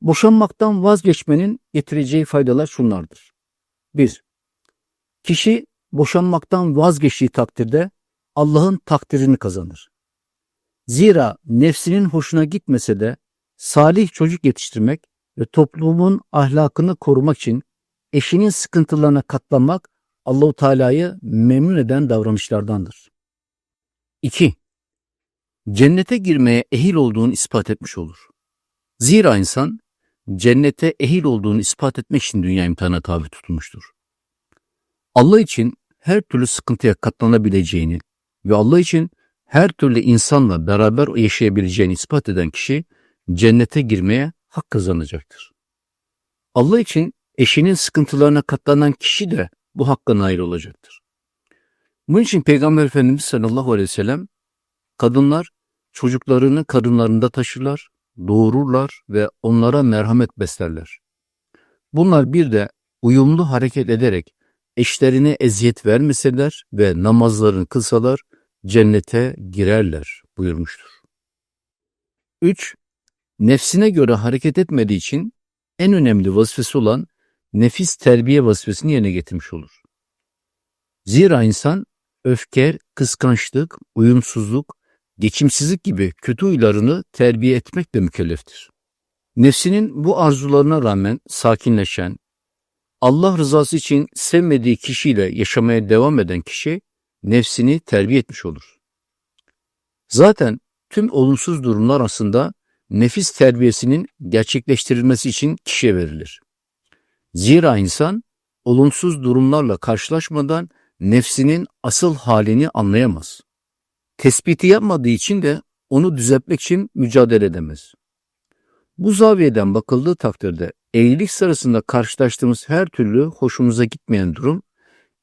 Boşanmaktan vazgeçmenin getireceği faydalar şunlardır. 1. Kişi boşanmaktan vazgeçtiği takdirde Allah'ın takdirini kazanır. Zira nefsinin hoşuna gitmese de salih çocuk yetiştirmek ve toplumun ahlakını korumak için eşinin sıkıntılarına katlanmak Allahu Teala'yı memnun eden davranışlardandır. 2. Cennete girmeye ehil olduğunu ispat etmiş olur. Zira insan cennete ehil olduğunu ispat etmek için dünya imtihanına tabi tutulmuştur. Allah için her türlü sıkıntıya katlanabileceğini ve Allah için her türlü insanla beraber yaşayabileceğini ispat eden kişi cennete girmeye hak kazanacaktır. Allah için eşinin sıkıntılarına katlanan kişi de bu hakka nail olacaktır. Bunun için Peygamber Efendimiz sallallahu aleyhi ve sellem kadınlar çocuklarını karınlarında taşırlar, doğururlar ve onlara merhamet beslerler. Bunlar bir de uyumlu hareket ederek eşlerine eziyet vermeseler ve namazlarını kılsalar cennete girerler buyurmuştur. 3. Nefsine göre hareket etmediği için en önemli vazifesi olan nefis terbiye vazifesini yerine getirmiş olur. Zira insan öfke, kıskançlık, uyumsuzluk, geçimsizlik gibi kötü huylarını terbiye etmekle mükelleftir. Nefsinin bu arzularına rağmen sakinleşen, Allah rızası için sevmediği kişiyle yaşamaya devam eden kişi nefsini terbiye etmiş olur. Zaten tüm olumsuz durumlar aslında nefis terbiyesinin gerçekleştirilmesi için kişiye verilir. Zira insan olumsuz durumlarla karşılaşmadan nefsinin asıl halini anlayamaz. Tespiti yapmadığı için de onu düzeltmek için mücadele edemez. Bu zaviyeden bakıldığı takdirde evlilik sırasında karşılaştığımız her türlü hoşumuza gitmeyen durum,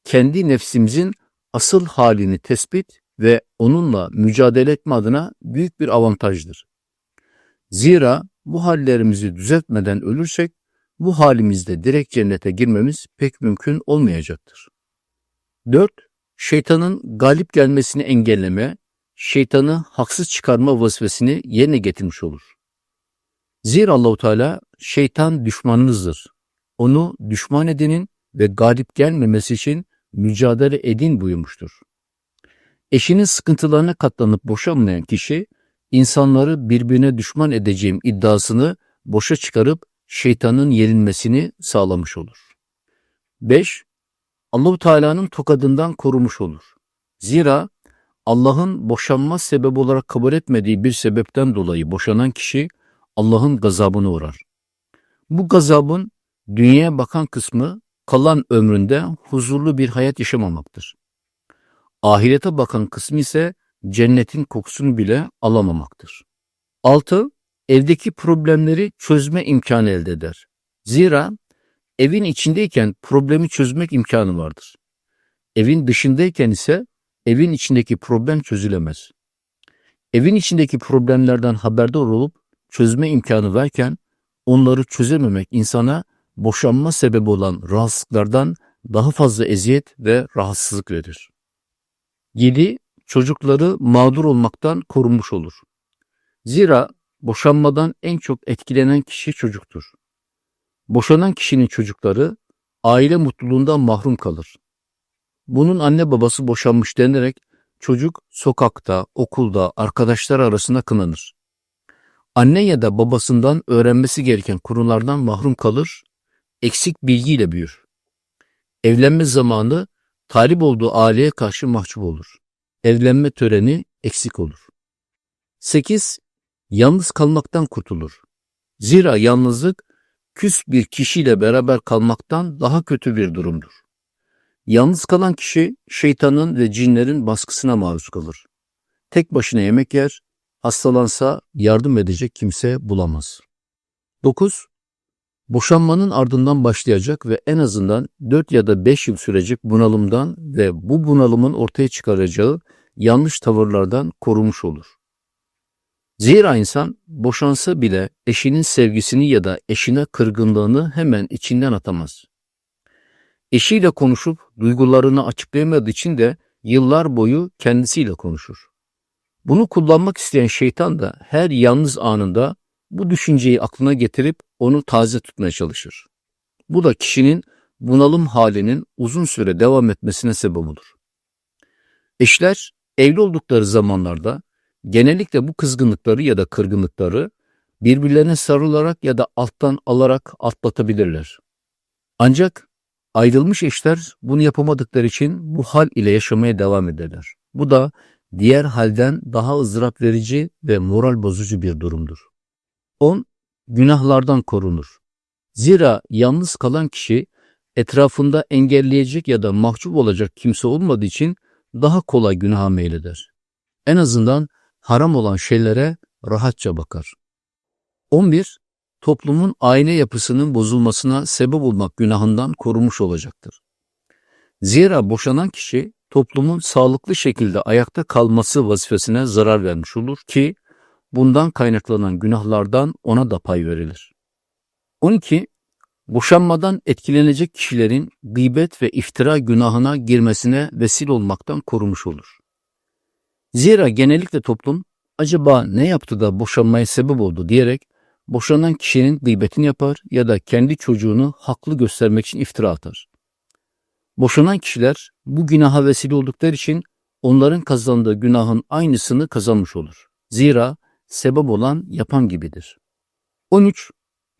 kendi nefsimizin asıl halini tespit ve onunla mücadele etme adına büyük bir avantajdır. Zira bu hallerimizi düzeltmeden ölürsek, bu halimizde direkt cennete girmemiz pek mümkün olmayacaktır. 4. Şeytanın galip gelmesini engelleme, şeytanı haksız çıkarma vazifesini yerine getirmiş olur. Zira Allahu Teala şeytan düşmanınızdır. Onu düşman edinin ve galip gelmemesi için mücadele edin buyurmuştur. Eşinin sıkıntılarına katlanıp boşanmayan kişi, insanları birbirine düşman edeceğim iddiasını boşa çıkarıp şeytanın yenilmesini sağlamış olur. 5. Allahu Teala'nın tokadından korumuş olur. Zira Allah'ın boşanma sebebi olarak kabul etmediği bir sebepten dolayı boşanan kişi Allah'ın gazabına uğrar. Bu gazabın dünyaya bakan kısmı kalan ömründe huzurlu bir hayat yaşamamaktır. Ahirete bakan kısmı ise cennetin kokusunu bile alamamaktır. 6. Evdeki problemleri çözme imkanı elde eder. Zira evin içindeyken problemi çözmek imkanı vardır. Evin dışındayken ise evin içindeki problem çözülemez. Evin içindeki problemlerden haberdar olup çözme imkanı varken onları çözememek insana boşanma sebebi olan rahatsızlıklardan daha fazla eziyet ve rahatsızlık verir. 7. Çocukları mağdur olmaktan korunmuş olur. Zira boşanmadan en çok etkilenen kişi çocuktur. Boşanan kişinin çocukları aile mutluluğundan mahrum kalır. Bunun anne babası boşanmış denerek çocuk sokakta, okulda, arkadaşlar arasında kınanır. Anne ya da babasından öğrenmesi gereken konulardan mahrum kalır, eksik bilgiyle büyür. Evlenme zamanı talip olduğu aileye karşı mahcup olur. Evlenme töreni eksik olur. 8. Yalnız kalmaktan kurtulur. Zira yalnızlık küs bir kişiyle beraber kalmaktan daha kötü bir durumdur. Yalnız kalan kişi şeytanın ve cinlerin baskısına maruz kalır. Tek başına yemek yer, hastalansa yardım edecek kimse bulamaz. 9. Boşanmanın ardından başlayacak ve en azından 4 ya da 5 yıl sürecek bunalımdan ve bu bunalımın ortaya çıkaracağı yanlış tavırlardan korumuş olur. Zira insan boşansa bile eşinin sevgisini ya da eşine kırgınlığını hemen içinden atamaz. Eşiyle konuşup duygularını açıklayamadığı için de yıllar boyu kendisiyle konuşur. Bunu kullanmak isteyen şeytan da her yalnız anında bu düşünceyi aklına getirip onu taze tutmaya çalışır. Bu da kişinin bunalım halinin uzun süre devam etmesine sebep olur. Eşler evli oldukları zamanlarda genellikle bu kızgınlıkları ya da kırgınlıkları birbirlerine sarılarak ya da alttan alarak atlatabilirler. Ancak ayrılmış eşler bunu yapamadıkları için bu hal ile yaşamaya devam ederler. Bu da diğer halden daha ızdırap verici ve moral bozucu bir durumdur. 10. Günahlardan korunur. Zira yalnız kalan kişi etrafında engelleyecek ya da mahcup olacak kimse olmadığı için daha kolay günaha meyleder. En azından haram olan şeylere rahatça bakar. 11. Toplumun aile yapısının bozulmasına sebep olmak günahından korumuş olacaktır. Zira boşanan kişi toplumun sağlıklı şekilde ayakta kalması vazifesine zarar vermiş olur ki bundan kaynaklanan günahlardan ona da pay verilir. 12. Boşanmadan etkilenecek kişilerin gıybet ve iftira günahına girmesine vesile olmaktan korumuş olur. Zira genellikle toplum acaba ne yaptı da boşanmaya sebep oldu diyerek boşanan kişinin gıybetini yapar ya da kendi çocuğunu haklı göstermek için iftira atar. Boşanan kişiler bu günaha vesile oldukları için onların kazandığı günahın aynısını kazanmış olur. Zira sebep olan yapan gibidir. 13.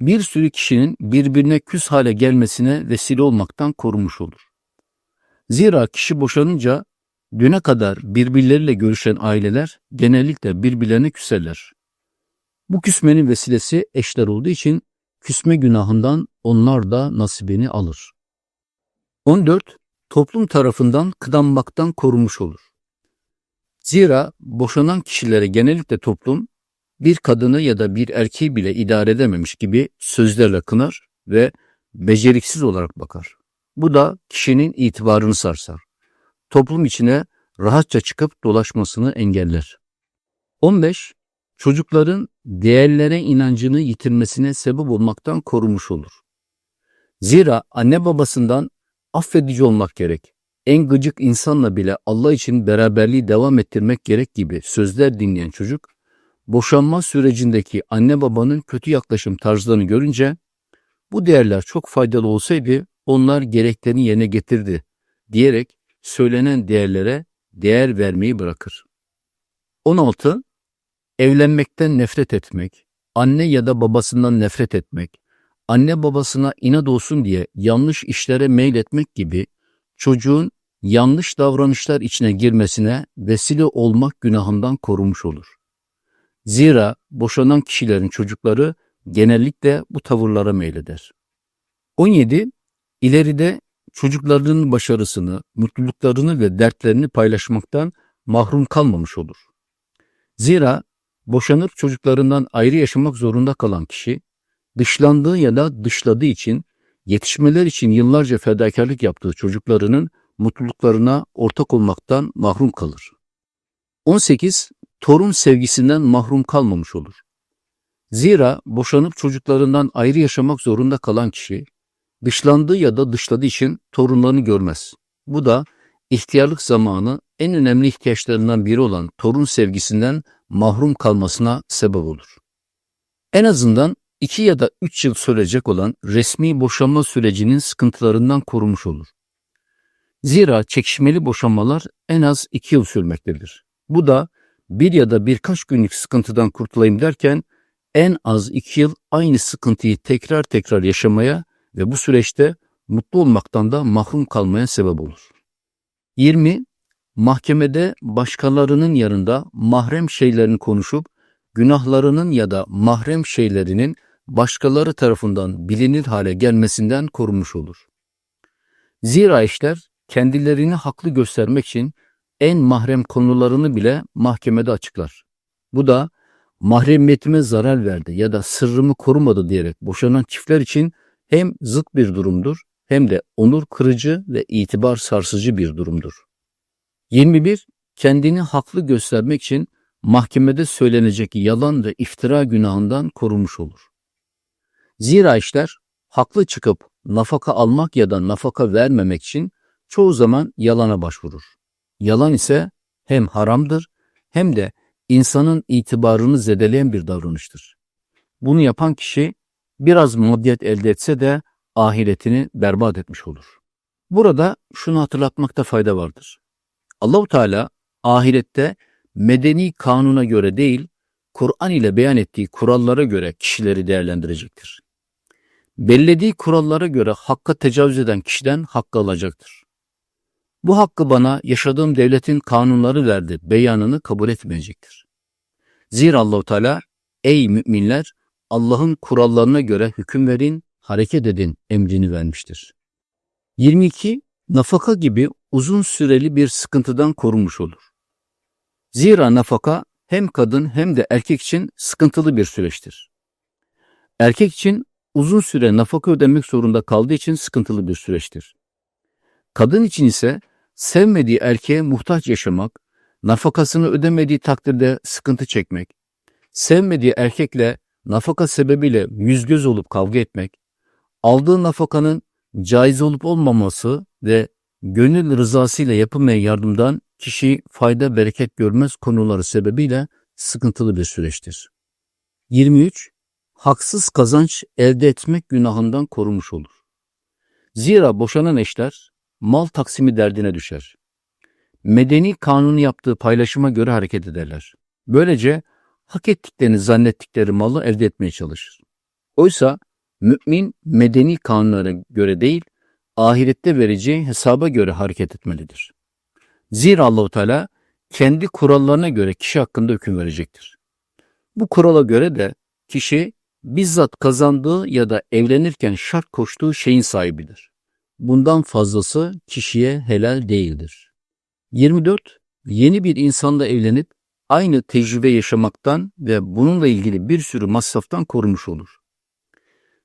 Bir sürü kişinin birbirine küs hale gelmesine vesile olmaktan korumuş olur. Zira kişi boşanınca düne kadar birbirleriyle görüşen aileler genellikle birbirlerine küserler. Bu küsmenin vesilesi eşler olduğu için küsme günahından onlar da nasibini alır. 14. Toplum tarafından kıdanmaktan korumuş olur. Zira boşanan kişilere genellikle toplum bir kadını ya da bir erkeği bile idare edememiş gibi sözlerle kınar ve beceriksiz olarak bakar. Bu da kişinin itibarını sarsar. Toplum içine rahatça çıkıp dolaşmasını engeller. 15. Çocukların değerlere inancını yitirmesine sebep olmaktan korumuş olur. Zira anne babasından affedici olmak gerek. En gıcık insanla bile Allah için beraberliği devam ettirmek gerek gibi sözler dinleyen çocuk, boşanma sürecindeki anne babanın kötü yaklaşım tarzlarını görünce, bu değerler çok faydalı olsaydı onlar gereklerini yerine getirdi diyerek söylenen değerlere değer vermeyi bırakır. 16. Evlenmekten nefret etmek, anne ya da babasından nefret etmek, anne babasına inat olsun diye yanlış işlere meyletmek gibi çocuğun yanlış davranışlar içine girmesine vesile olmak günahından korunmuş olur. Zira boşanan kişilerin çocukları genellikle bu tavırlara meyleder. 17. İleride çocuklarının başarısını, mutluluklarını ve dertlerini paylaşmaktan mahrum kalmamış olur. Zira boşanıp çocuklarından ayrı yaşamak zorunda kalan kişi, dışlandığı ya da dışladığı için yetişmeler için yıllarca fedakarlık yaptığı çocuklarının mutluluklarına ortak olmaktan mahrum kalır. 18. Torun sevgisinden mahrum kalmamış olur. Zira boşanıp çocuklarından ayrı yaşamak zorunda kalan kişi, dışlandığı ya da dışladığı için torunlarını görmez. Bu da ihtiyarlık zamanı en önemli ihtiyaçlarından biri olan torun sevgisinden mahrum kalmasına sebep olur. En azından 2 ya da 3 yıl sürecek olan resmi boşanma sürecinin sıkıntılarından korumuş olur. Zira çekişmeli boşanmalar en az 2 yıl sürmektedir. Bu da bir ya da birkaç günlük sıkıntıdan kurtulayım derken en az 2 yıl aynı sıkıntıyı tekrar tekrar yaşamaya ve bu süreçte mutlu olmaktan da mahrum kalmaya sebep olur. 20. Mahkemede başkalarının yanında mahrem şeylerini konuşup günahlarının ya da mahrem şeylerinin başkaları tarafından bilinir hale gelmesinden korunmuş olur. Zira eşler kendilerini haklı göstermek için en mahrem konularını bile mahkemede açıklar. Bu da mahremiyetime zarar verdi ya da sırrımı korumadı diyerek boşanan çiftler için hem zıt bir durumdur hem de onur kırıcı ve itibar sarsıcı bir durumdur. 21. Kendini haklı göstermek için mahkemede söylenecek yalan ve iftira günahından korunmuş olur. Zira işler haklı çıkıp nafaka almak ya da nafaka vermemek için çoğu zaman yalana başvurur. Yalan ise hem haramdır hem de insanın itibarını zedeleyen bir davranıştır. bunu yapan kişi biraz maddiyet elde etse de ahiretini berbat etmiş olur. Burada şunu hatırlatmakta fayda vardır. Allahu Teala ahirette medeni kanuna göre değil, Kur'an ile beyan ettiği kurallara göre kişileri değerlendirecektir. Bellediği kurallara göre hakka tecavüz eden kişiden hakkı alacaktır. Bu hakkı bana yaşadığım devletin kanunları verdi beyanını kabul etmeyecektir. Zira Allahu Teala ey müminler Allah'ın kurallarına göre hüküm verin, hareket edin emrini vermiştir. 22. Nafaka gibi uzun süreli bir sıkıntıdan korunmuş olur. Zira nafaka hem kadın hem de erkek için sıkıntılı bir süreçtir. Erkek için uzun süre nafaka ödemek zorunda kaldığı için sıkıntılı bir süreçtir. Kadın için ise sevmediği erkeğe muhtaç yaşamak, nafakasını ödemediği takdirde sıkıntı çekmek, sevmediği erkekle nafaka sebebiyle yüz göz olup kavga etmek, aldığı nafakanın caiz olup olmaması ve gönül rızasıyla yapılmaya yardımdan kişi fayda bereket görmez konuları sebebiyle sıkıntılı bir süreçtir. 23. Haksız kazanç elde etmek günahından korunmuş olur. Zira boşanan eşler mal taksimi derdine düşer. Medeni kanunu yaptığı paylaşıma göre hareket ederler. Böylece hak ettiklerini zannettikleri malı elde etmeye çalışır. Oysa mümin medeni kanunlara göre değil, ahirette vereceği hesaba göre hareket etmelidir. Zira Allahu Teala kendi kurallarına göre kişi hakkında hüküm verecektir. Bu kurala göre de kişi bizzat kazandığı ya da evlenirken şart koştuğu şeyin sahibidir. Bundan fazlası kişiye helal değildir. 24. Yeni bir insanla evlenip aynı tecrübe yaşamaktan ve bununla ilgili bir sürü masraftan korunmuş olur.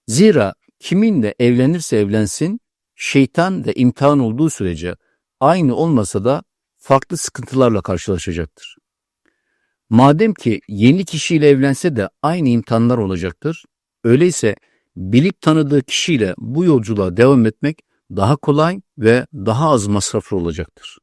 Zira kiminle evlenirse evlensin, şeytan ve imtihan olduğu sürece aynı olmasa da farklı sıkıntılarla karşılaşacaktır. Madem ki yeni kişiyle evlense de aynı imtihanlar olacaktır, öyleyse bilip tanıdığı kişiyle bu yolculuğa devam etmek daha kolay ve daha az masraflı olacaktır.